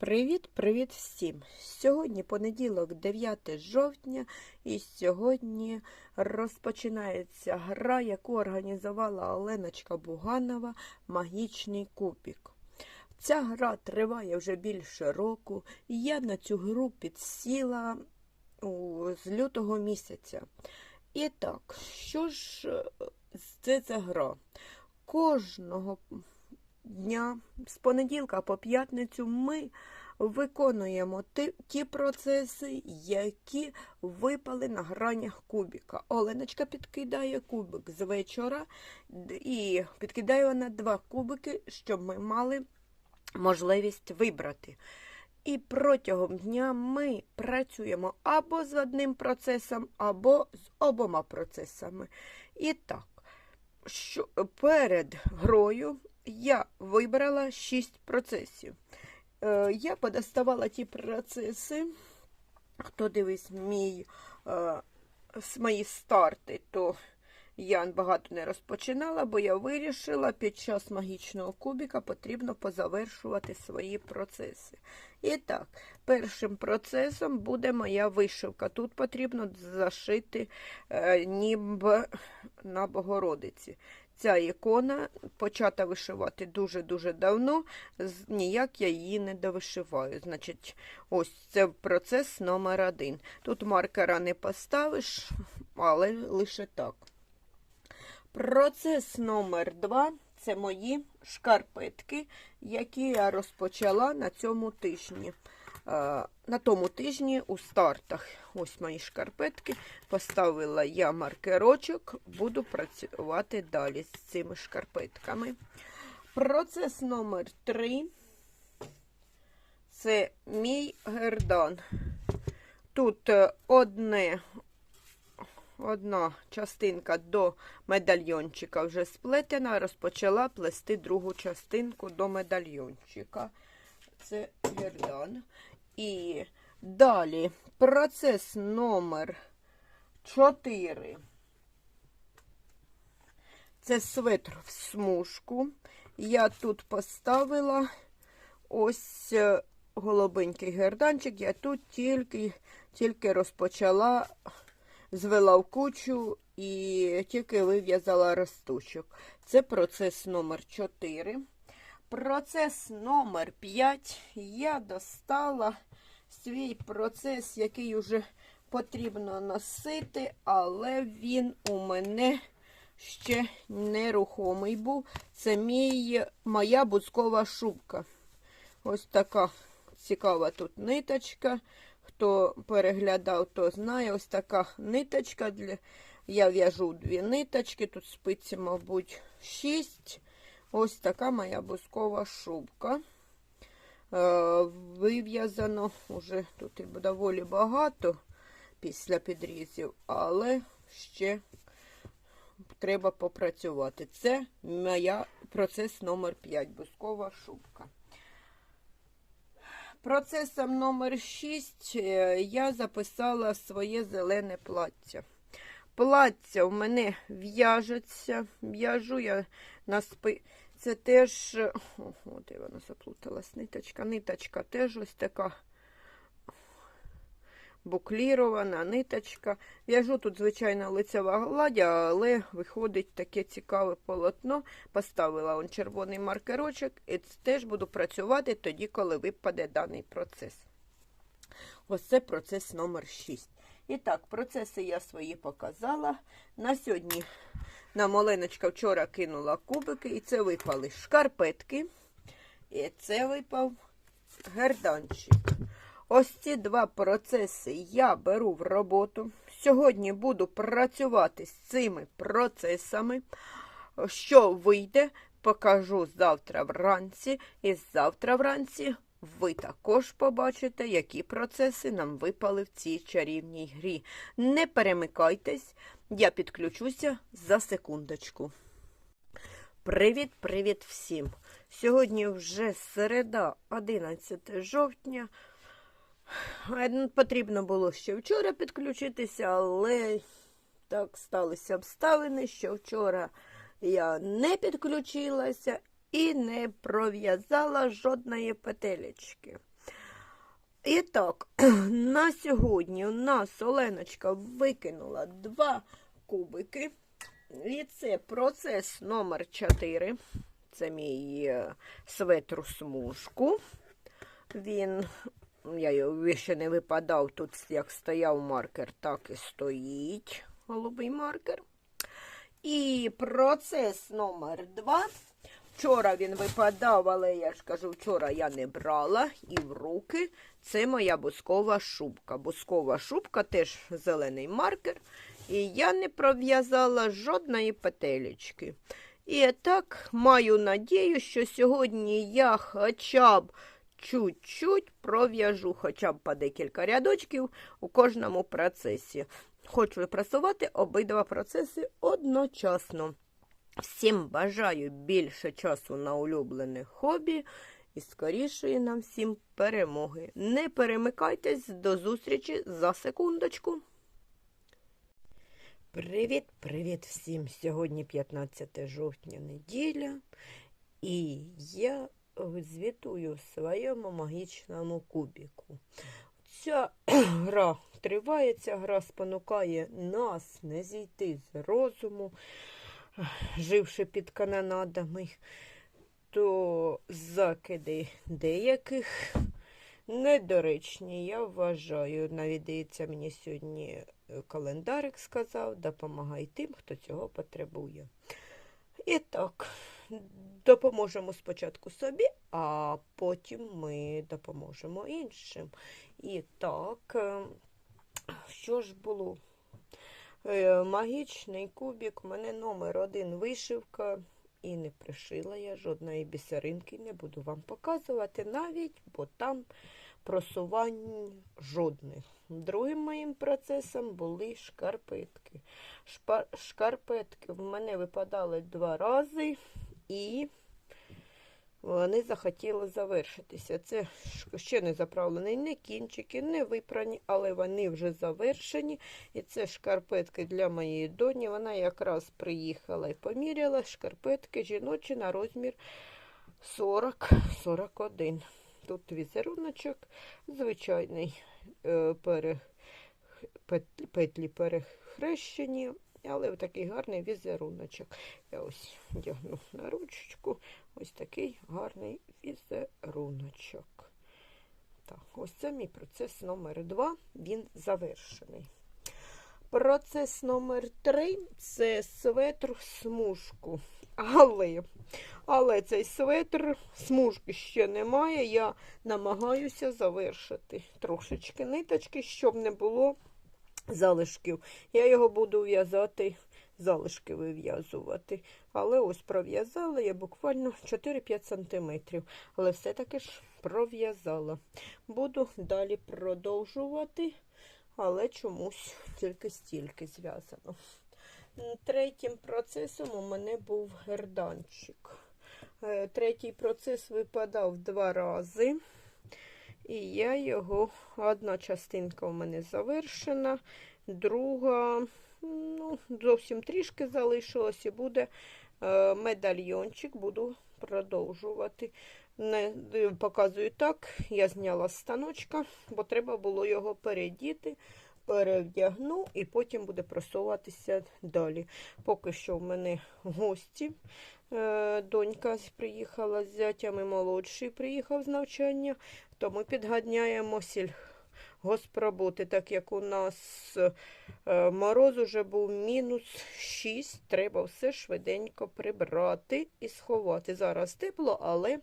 Привіт-привіт всім! Сьогодні понеділок, 9 жовтня, і сьогодні розпочинається гра, яку організувала Оленочка Буганова Магічний кубік. Ця гра триває вже більше року, і я на цю гру підсіла з лютого місяця. І так, що ж е, це за гра? Кожного дня з понеділка по п'ятницю ми виконуємо ті, ті процеси, які випали на гранях кубіка. Оленочка підкидає кубик з вечора і підкидає вона два кубики, щоб ми мали можливість вибрати. І протягом дня ми працюємо або з одним процесом, або з обома процесами. І так, що перед грою я вибрала 6 процесів. Е, я подоставала ті процеси. Хто дивись мій, е, мої старти, то я багато не розпочинала, бо я вирішила, під час магічного кубіка потрібно позавершувати свої процеси. І так, першим процесом буде моя вишивка. Тут потрібно зашити е, німб на Богородиці. Ця ікона почата вишивати дуже-дуже давно, ніяк я її не довишиваю. Значить, ось це процес номер один. Тут маркера не поставиш, але лише так. Процес номер два це мої шкарпетки, які я розпочала на цьому тижні. На тому тижні у стартах. Ось мої шкарпетки. Поставила я маркерочок, буду працювати далі з цими шкарпетками. Процес номер три це мій гердан. Тут е, одне Одна частинка до медальйончика вже сплетена, розпочала плести другу частинку до медальйончика. Це гердан. І далі процес номер 4. Це светр в смужку. Я тут поставила ось е, голубенький герданчик. Я тут тільки, тільки розпочала звела в кучу і тільки вив'язала росточок. Це процес номер 4. Процес номер 5. Я достала свій процес, який вже потрібно носити, але він у мене ще нерухомий був. Це мій, моя бузкова шубка. Ось така цікава тут ниточка. Хто переглядав, то знає, ось така ниточка. Для... Я в'яжу дві ниточки, тут спиці, мабуть, 6. Ось така моя бускова шубка. Е, вив'язано вже тут і доволі багато після підрізів, але ще треба попрацювати. Це моя процес номер 5 бускова шубка. Процесом номер 6 я записала своє зелене плаття. Плаття у мене в'яжеться. В'яжу я на спи. Це теж, о, де вона заплуталась, ниточка. Ниточка теж ось така буклірована ниточка. В'яжу тут, звичайно, лицева гладя, але виходить таке цікаве полотно. Поставила он червоний маркерочок і теж буду працювати тоді, коли випаде даний процес. Ось це процес номер 6. І так, процеси я свої показала. На сьогодні нам Оленочка вчора кинула кубики, і це випали шкарпетки. І це випав герданчик. Ось ці два процеси я беру в роботу. Сьогодні буду працювати з цими процесами. Що вийде, покажу завтра вранці. І завтра вранці ви також побачите, які процеси нам випали в цій чарівній грі. Не перемикайтесь, я підключуся за секундочку. Привіт-привіт всім! Сьогодні вже середа, 11 жовтня. Е, Потрібно було ще вчора підключитися, але так сталися обставини, що вчора я не підключилася і не пров'язала жодної петелечки. І так, на сьогодні у нас Оленочка викинула два кубики. І це процес номер 4. Це мій е, светру смужку. Він, я його ще не випадав, тут як стояв маркер, так і стоїть голубий маркер. І процес номер 2. Вчора він випадав, але я ж кажу, вчора я не брала і в руки. Це моя бускова шубка. Бускова шубка теж зелений маркер. І я не пров'язала жодної петелечки. І так маю надію, що сьогодні я хоча б чуть-чуть пров'яжу хоча б по декілька рядочків у кожному процесі. Хочу випрасувати обидва процеси одночасно. Всім бажаю більше часу на улюблене хобі і скорішої нам всім перемоги. Не перемикайтесь до зустрічі за секундочку. Привіт, привіт всім! Сьогодні 15 жовтня неділя, і я звітую в своєму магічному кубіку. Ця гра триває, ця гра спонукає нас не зійти з розуму, живши під канонадами, то закиди деяких недоречні, я вважаю. Навіть мені сьогодні календарик сказав, допомагай тим, хто цього потребує. І так, допоможемо спочатку собі, а потім ми допоможемо іншим. І так, е, що ж було? Е, Магічний кубик, у мене номер один вишивка. І не пришила я жодної бісеринки, не буду вам показувати навіть, бо там просувань жодних. Другим моїм процесом були шкарпетки. Шпа... Шкарпетки в мене випадали два рази, і вони захотіли завершитися. Це ще не заправлені не кінчики, не випрані, але вони вже завершені. І це шкарпетки для моєї доні. Вона якраз приїхала і поміряла шкарпетки жіночі на розмір 40-41. Тут візеруночок, звичайний е, пере, петлі перехрещені, але такий гарний візеруночок. Я ось вдягну на ручечку. Ось такий гарний візеруночок. Так, ось це мій процес номер 2 він завершений. Процес номер 3 це светр смужку. Але але цей светр смужки ще немає. Я намагаюся завершити трошечки ниточки, щоб не було залишків. Я його буду в'язати, залишки вив'язувати. Але ось пров'язала я буквально 4-5 см. Але все-таки ж пров'язала. Буду далі продовжувати, але чомусь тільки стільки зв'язано. Третім процесом у мене був герданчик. Е, третій процес випадав два рази. І я його, одна частинка у мене завершена, друга, ну, зовсім трішки залишилось і буде е, медальйончик, буду продовжувати. Не е, Показую так, я зняла станочка, бо треба було його передіти перевдягну і потім буде просуватися далі. Поки що в мене гості. Е, донька приїхала з зятями молодший, приїхав з навчання, то ми підганяємо сіль. Госпроботи, так як у нас е, мороз уже був мінус 6, треба все швиденько прибрати і сховати. Зараз тепло, але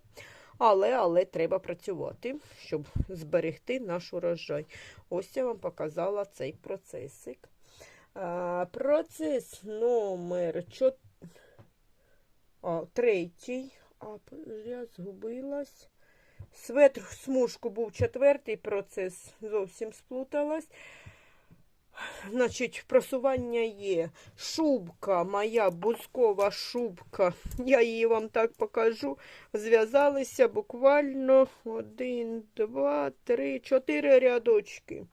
але але треба працювати, щоб зберегти наш урожай. Ось я вам показала цей процесик. А, Процес номер 4. А, третій. А, я згубилась. Светр смужку був четвертий процес, зовсім сплуталась. Значить, просування є. Шубка, моя бузкова шубка. Я її вам так покажу. Зв'язалися буквально один, два, три, чотири рядочки.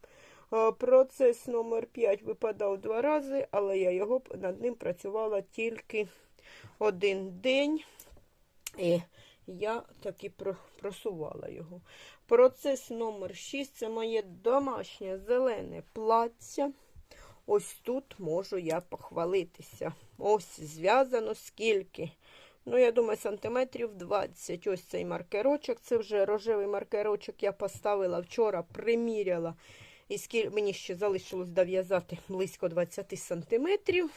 Процес номер 5 випадав два рази, але я його над ним працювала тільки один день. І я таки просувала його. Процес номер 6 це моє домашнє зелене плаття. Ось тут можу я похвалитися. Ось зв'язано скільки. Ну, я думаю, сантиметрів 20. Ось цей маркерочок. Це вже рожевий маркерочок я поставила вчора, приміряла. І скільки мені ще залишилось дов'язати близько 20 сантиметрів.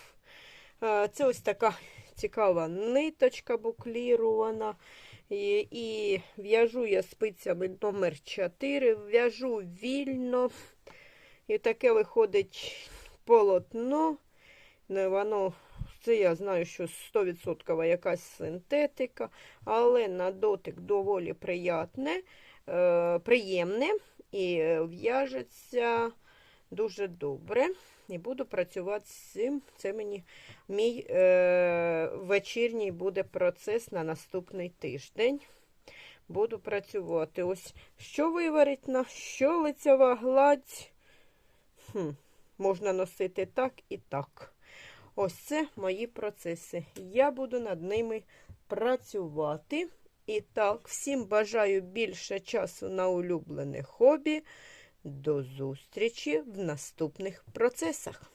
Е, Це ось така цікава ниточка буклірована. І, і в'яжу я спицями номер 4, в'яжу вільно. І таке виходить полотно. Не воно, це я знаю, що 100% якась синтетика, але на дотик доволі приятне, е, приємне і в'яжеться дуже добре. І буду працювати з цим. Це мені мій е, вечірній буде процес на наступний тиждень. Буду працювати. Ось що виварить що лицева гладь. Хм, можна носити так і так. Ось це мої процеси. Я буду над ними працювати. І так, всім бажаю більше часу на улюблене хобі. До зустрічі в наступних процесах.